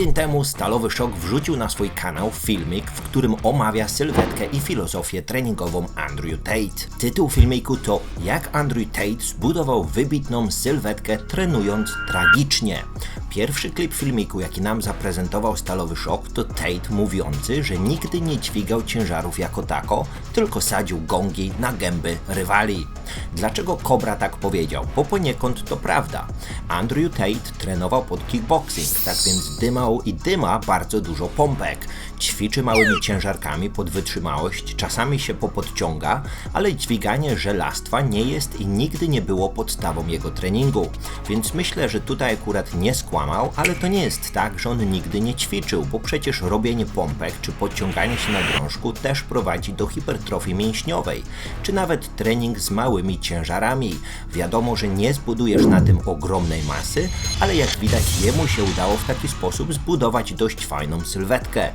Tydzień temu Stalowy Szok wrzucił na swój kanał filmik, w którym omawia sylwetkę i filozofię treningową Andrew Tate. Tytuł filmiku to Jak Andrew Tate zbudował wybitną sylwetkę trenując tragicznie. Pierwszy klip filmiku, jaki nam zaprezentował Stalowy Szok, to Tate mówiący, że nigdy nie dźwigał ciężarów jako tako, tylko sadził gongi na gęby rywali. Dlaczego Cobra tak powiedział? Bo poniekąd to prawda. Andrew Tate trenował pod kickboxing, tak więc dymał i dyma bardzo dużo pompek. Ćwiczy małymi ciężarkami pod wytrzymałość, czasami się popodciąga, ale dźwiganie żelastwa nie jest i nigdy nie było podstawą jego treningu. Więc myślę, że tutaj akurat nie skłamał, ale to nie jest tak, że on nigdy nie ćwiczył, bo przecież robienie pompek czy podciąganie się na drążku też prowadzi do hipertrofii mięśniowej, czy nawet trening z małymi ciężarami. Wiadomo, że nie zbudujesz na tym ogromnej masy, ale jak widać jemu się udało w taki sposób zbudować dość fajną sylwetkę.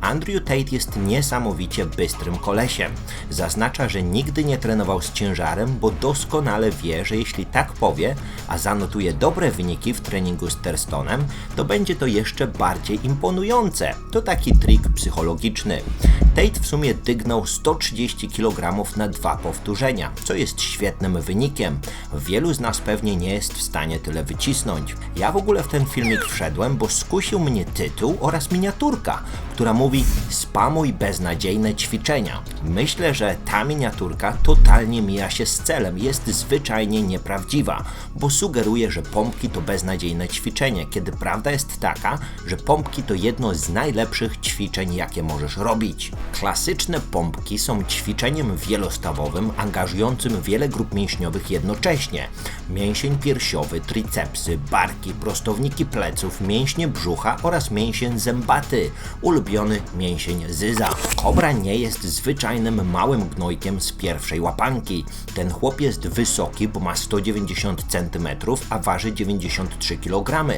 Andrew Tate jest niesamowicie bystrym kolesiem. Zaznacza, że nigdy nie trenował z ciężarem, bo doskonale wie, że jeśli tak powie, a zanotuje dobre wyniki w treningu z To będzie to jeszcze bardziej imponujące. To taki trik psychologiczny. Tate w sumie dygnął 130 kg na dwa powtórzenia, co jest świetnym wynikiem. Wielu z nas pewnie nie jest w stanie tyle wycisnąć. Ja w ogóle w ten filmik wszedłem, bo skusił mnie tytuł oraz miniaturka, która mówi spamuj beznadziejne ćwiczenia. Myślę, że ta miniaturka totalnie mija się z celem, jest zwyczajnie nieprawdziwa, bo sugeruje, że pompki to beznadziejne ćwiczenie, kiedy prawda jest taka, że pompki to jedno z najlepszych ćwiczeń, jakie możesz robić. Klasyczne pompki są ćwiczeniem wielostawowym, angażującym wiele grup mięśniowych jednocześnie. Mięsień piersiowy, tricepsy, barki, prostowniki pleców, mięśnie brzucha oraz mięsień zębaty, ulubiony mięsień zyza. Kobra nie jest zwyczajnym małym gnojkiem z pierwszej łapanki. Ten chłop jest wysoki, bo ma 190 cm, a waży 93 kg.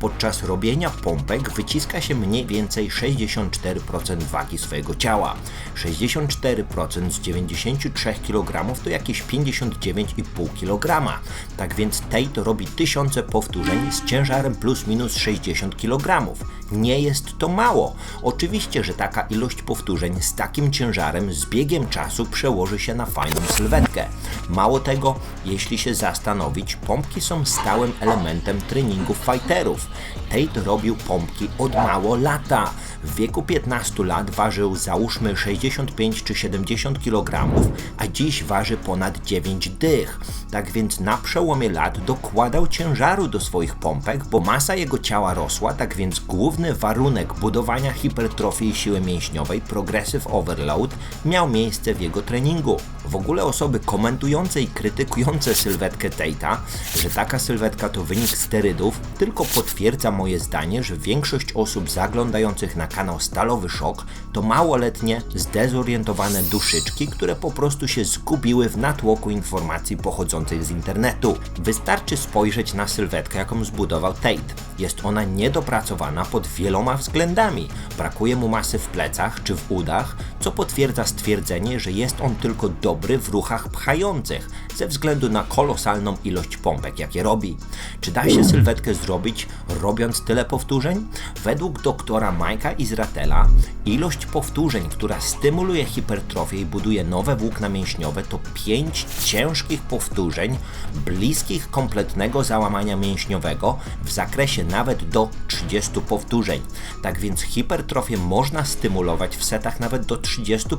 Podczas robienia pompek wyciska się mniej więcej 64% wagi swojego ciała. 64% z 93 kg to jakieś 59,5 kg. Tak więc Tate robi tysiące powtórzeń z ciężarem plus minus 60 kg. Nie jest to mało. Oczywiście, że taka ilość powtórzeń z takim ciężarem z biegiem czasu przełoży się na fajną sylwetkę. Mało tego, jeśli się zastanowić, pompki są stałym elementem treningu fighterów. Tate robił pompki od mało lata. W wieku 15 lat ważył załóżmy 65 czy 70 kg, a dziś waży ponad 9 dych. Tak więc na przełomie lat dokładał ciężaru do swoich pompek, bo masa jego ciała rosła, tak więc główny warunek budowania hipertrofii siły mięśniowej, progressive overload, miał miejsce w jego treningu. W ogóle osoby komentujące i krytykujące sylwetkę Tate'a, że taka sylwetka to wynik sterydów, tylko potwierdza moje zdanie, że większość osób zaglądających na kanał Stalowy Szok to małoletnie, zdezorientowane duszyczki, które po prostu się zgubiły w natłoku informacji pochodzących z internetu. Wystarczy spojrzeć na sylwetkę, jaką zbudował Tate. Jest ona niedopracowana pod wieloma względami. Brakuje mu masy w plecach czy w udach, co potwierdza stwierdzenie, że jest on tylko dobry w ruchach pchających, ze względu na kolosalną ilość pompek, jakie robi. Czy da się sylwetkę zrobić robiąc tyle powtórzeń? Według doktora Majka Izratela ilość powtórzeń, która stymuluje hipertrofię i buduje nowe włókna mięśniowe to 5 ciężkich powtórzeń bliskich kompletnego załamania mięśniowego w zakresie nawet do 30 powtórzeń. Tak więc hipertrofię można stymulować w setach nawet do 30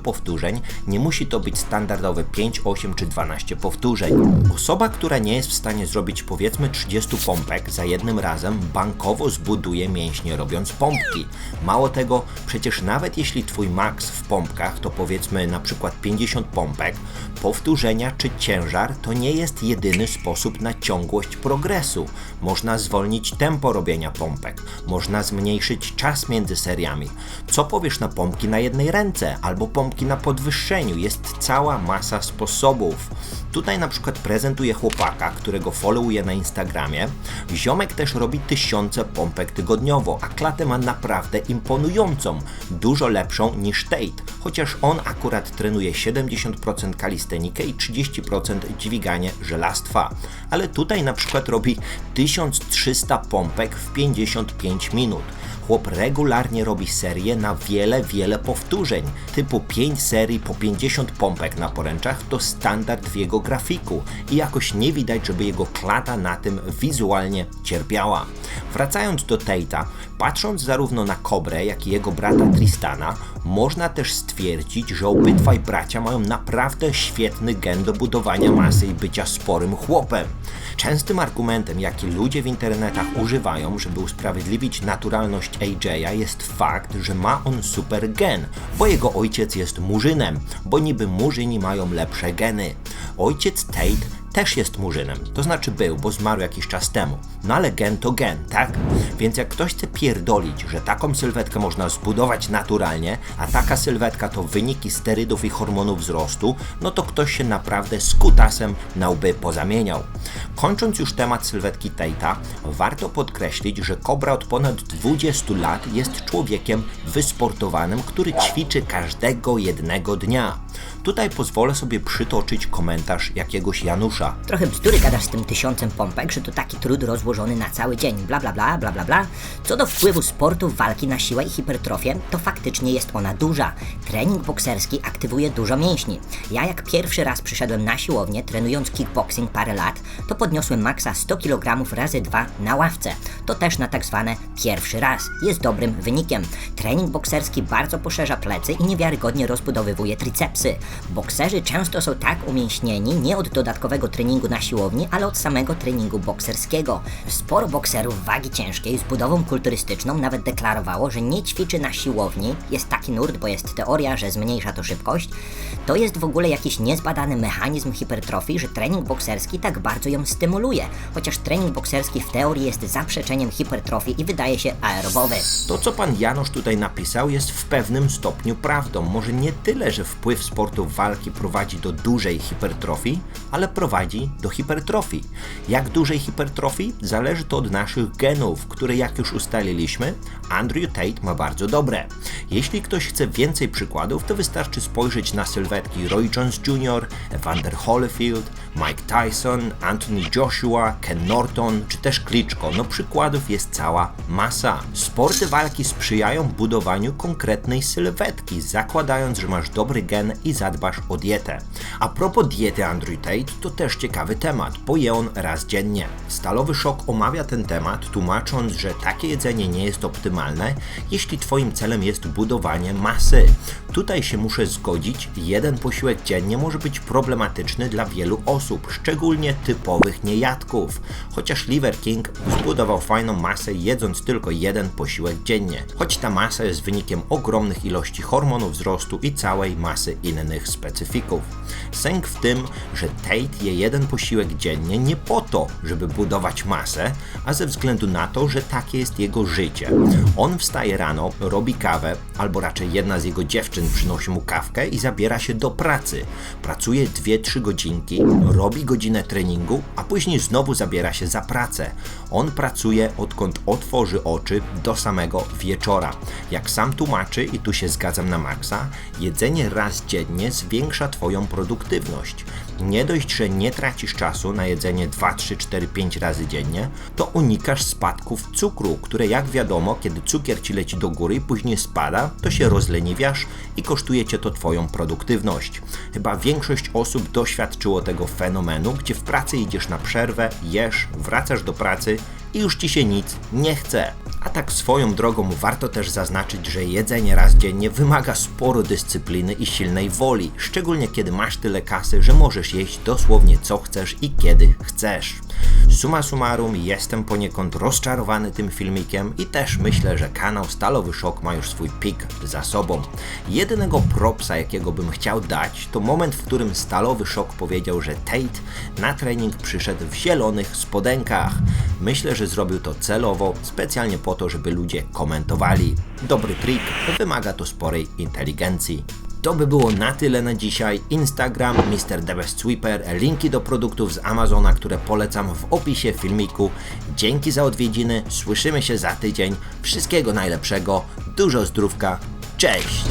powtórzeń, nie musi to być standardowe 5, 8 czy 12 powtórzeń. Osoba, która nie jest w stanie zrobić powiedzmy 30 pompek za jednym razem, bankowo zbuduje mięśnie robiąc pompki. Mało tego, przecież nawet jeśli twój maks w pompkach to powiedzmy na przykład 50 pompek, powtórzenia czy ciężar to nie jest jedyny sposób na ciągłość progresu. Można zwolnić tempo robienia pompek, można zmniejszyć czas między seriami. Co powiesz na pompki na jednej ręce albo pompki na podwyższeniu? Jest cała masa sposobów. Tutaj na przykład prezentuję chłopaka, którego followuję na Instagramie. Ziomek też robi tysiące pompek tygodniowo, a klatę ma naprawdę imponującą, dużo lepszą niż Tate, chociaż on akurat trenuje 70% kalistenikę i 30% dźwiganie żelastwa. Ale tutaj na przykład robi 1300 pompek w 55 minut. Chłop regularnie robi serię na wiele, wiele powtórzeń. Typu 5 serii po 50 pompek na poręczach to standard w jego grafiku i jakoś nie widać, żeby jego klata na tym wizualnie cierpiała. Wracając do Tate'a, patrząc zarówno na Kobrę, jak i jego brata Tristana, można też stwierdzić, że obydwaj bracia mają naprawdę świetny gen do budowania masy i bycia sporym chłopem. Częstym argumentem, jaki ludzie w internetach używają, żeby usprawiedliwić naturalność AJ'a jest fakt, że ma on super gen, bo jego ojciec jest murzynem, bo niby murzyni mają lepsze geny. Ojciec Tate też jest murzynem, to znaczy był, bo zmarł jakiś czas temu. No ale gen to gen, tak? Więc jak ktoś chce pierdolić, że taką sylwetkę można zbudować naturalnie, a taka sylwetka to wyniki sterydów i hormonów wzrostu, no to ktoś się naprawdę z kutasem na łby pozamieniał. Kończąc już temat sylwetki Tate'a, warto podkreślić, że Kobra od ponad 20 lat jest człowiekiem wysportowanym, który ćwiczy każdego jednego dnia. Tutaj pozwolę sobie przytoczyć komentarz jakiegoś Janusza. Trochę bzdury gadasz z tym tysiącem pompek, że to taki trud rozłożony na cały dzień, bla bla bla, bla bla bla. Co do wpływu sportu, walki na siłę i hipertrofię, to faktycznie jest ona duża. Trening bokserski aktywuje dużo mięśni. Ja jak pierwszy raz przyszedłem na siłownię, trenując kickboxing parę lat, to podniosłem maksa 100 kg razy 2 na ławce. To też na tak zwane pierwszy raz. Jest dobrym wynikiem. Trening bokserski bardzo poszerza plecy i niewiarygodnie rozbudowywuje tricepsy. Bokserzy często są tak umięśnieni nie od dodatkowego treningu na siłowni, ale od samego treningu bokserskiego. Sporo bokserów wagi ciężkiej z budową kulturystyczną nawet deklarowało, że nie ćwiczy na siłowni. Jest taki nurt, bo jest teoria, że zmniejsza to szybkość. To jest w ogóle jakiś niezbadany mechanizm hipertrofii, że trening bokserski tak bardzo ją stymuluje. Chociaż trening bokserski w teorii jest zaprzeczeniem hipertrofii i wydaje się aerobowy. To, co pan Janusz tutaj napisał, jest w pewnym stopniu prawdą. Może nie tyle, że wpływ sportu walki prowadzi do dużej hipertrofii, ale prowadzi do hipertrofii. Jak dużej hipertrofii? Zależy to od naszych genów, które jak już ustaliliśmy, Andrew Tate ma bardzo dobre. Jeśli ktoś chce więcej przykładów, to wystarczy spojrzeć na sylwetki Roy Jones Jr., Evander Holyfield, Mike Tyson, Anthony Joshua, Ken Norton, czy też Klitschko. No przykładów jest cała masa. Sporty walki sprzyjają budowaniu konkretnej sylwetki, zakładając, że masz dobry gen i zadbasz o dietę. A propos diety Andrew Tate, to ciekawy temat, bo je on raz dziennie. Stalowy Szok omawia ten temat, tłumacząc, że takie jedzenie nie jest optymalne, jeśli Twoim celem jest budowanie masy. Tutaj się muszę zgodzić, jeden posiłek dziennie może być problematyczny dla wielu osób, szczególnie typowych niejadków. Chociaż Liver King zbudował fajną masę jedząc tylko jeden posiłek dziennie, choć ta masa jest wynikiem ogromnych ilości hormonów wzrostu i całej masy innych specyfików. Sęk w tym, że Tate je jeden posiłek dziennie nie po to, żeby budować masę, a ze względu na to, że takie jest jego życie. On wstaje rano, robi kawę, albo raczej jedna z jego dziewczyn przynosi mu kawkę i zabiera się do pracy. Pracuje 2-3 godzinki, robi godzinę treningu, a później znowu zabiera się za pracę. On pracuje odkąd otworzy oczy do samego wieczora. Jak sam tłumaczy, i tu się zgadzam na maksa, jedzenie raz dziennie zwiększa Twoją produktywność. Nie dość, że nie tracisz czasu na jedzenie 2, 3, 4, 5 razy dziennie, to unikasz spadków cukru, które jak wiadomo, kiedy cukier ci leci do góry i później spada, to się rozleniwiasz i kosztuje cię to Twoją produktywność. Chyba większość osób doświadczyło tego fenomenu, gdzie w pracy idziesz na przerwę, jesz, wracasz do pracy i już ci się nic nie chce. A tak swoją drogą warto też zaznaczyć, że jedzenie raz dziennie wymaga sporo dyscypliny i silnej woli, szczególnie kiedy masz tyle kasy, że możesz jeść dosłownie co chcesz i kiedy chcesz. Suma summarum, jestem poniekąd rozczarowany tym filmikiem i też myślę, że kanał Stalowy Szok ma już swój pik za sobą. Jedynego propsa, jakiego bym chciał dać, to moment, w którym Stalowy Szok powiedział, że Tate na trening przyszedł w zielonych spodenkach. Myślę, że zrobił to celowo, specjalnie po to, żeby ludzie komentowali. Dobry trik, wymaga to sporej inteligencji. To by było na tyle na dzisiaj. Instagram Mr. The Best Sweeper, linki do produktów z Amazona, które polecam w opisie filmiku. Dzięki za odwiedziny, słyszymy się za tydzień. Wszystkiego najlepszego, dużo zdrówka, cześć!